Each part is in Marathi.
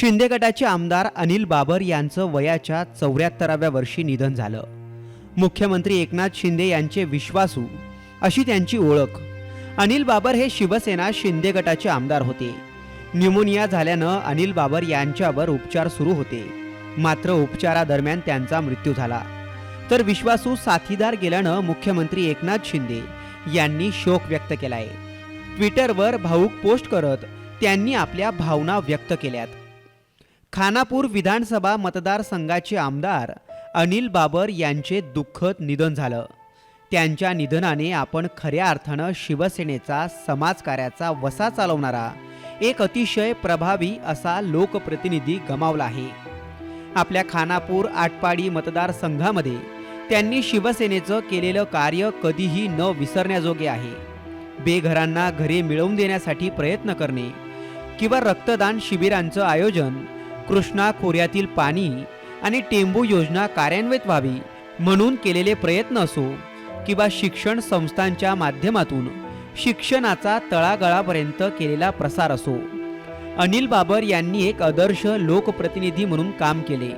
शिंदे गटाचे आमदार अनिल बाबर यांचं वयाच्या चौऱ्याहत्तराव्या वर्षी निधन झालं. मुख्यमंत्री एकनाथ शिंदे यांचे विश्वासू अशी त्यांची ओळख. अनिल बाबर हे शिवसेना शिंदे गटाचे आमदार होते. न्युमोनिया झाल्यानं अनिल बाबर यांच्यावर उपचार सुरू होते. मात्र उपचारादरम्यान त्यांचा मृत्यू झाला. तर विश्वासू साथीदार गेल्यानं मुख्यमंत्री एकनाथ शिंदे यांनी शोक व्यक्त केलाय. ट्विटरवर भाऊक पोस्ट करत त्यांनी आपल्या भावना व्यक्त केल्यात. खानापूर विधानसभा मतदारसंघाचे आमदार अनिल बाबर यांचे दुःखद निधन झालं. त्यांच्या निधनाने आपण खऱ्या अर्थानं शिवसेनेचा समाजकार्याचा वसा चालवणारा एक अतिशय प्रभावी असा लोकप्रतिनिधी गमावला आहे. आपल्या खानापूर आटपाडी मतदारसंघामध्ये त्यांनी शिवसेनेचं केलेलं कार्य कधीही न विसरण्याजोगे आहे. बेघरांना घरे मिळवून देण्यासाठी प्रयत्न करणे किंवा रक्तदान शिबिरांचं आयोजन कृष्णा खोऱ्यातील पाणी आणि टेंबू योजना कार्यान्वित व्हावी म्हणून केलेले प्रयत्न असो किंवा शिक्षण संस्थांच्या माध्यमातून शिक्षणाचा तळागळापर्यंत केलेला प्रसार असो. अनिल बाबर यांनी एक आदर्श लोकप्रतिनिधी म्हणून काम केले.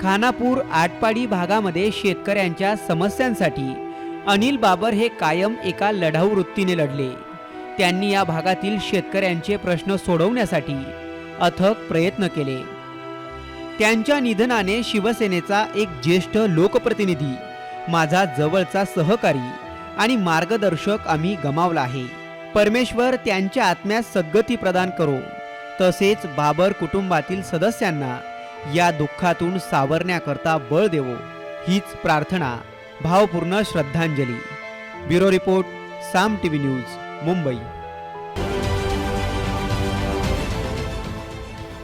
खानापूर आटपाडी भागामध्ये शेतकऱ्यांच्या समस्यांसाठी अनिल बाबर हे कायम एका लढाऊ वृत्तीने लढले. त्यांनी या भागातील शेतकऱ्यांचे प्रश्न सोडवण्यासाठी अथक प्रयत्न केले. त्यांच्या निधनाने शिवसेनेचा एक ज्येष्ठ लोकप्रतिनिधी माझा जवळचा सहकारी आणि मार्गदर्शक आम्ही गमावला आहे. परमेश्वर त्यांच्या आत्म्यास सद्गती प्रदान करो. तसेच बाबर कुटुंबातील सदस्यांना या दुःखातून सावरण्याकरता बळ देवो. हीच प्रार्थना भावपूर्ण श्रद्धांजली. Bureau report Saam TV news Mumbai.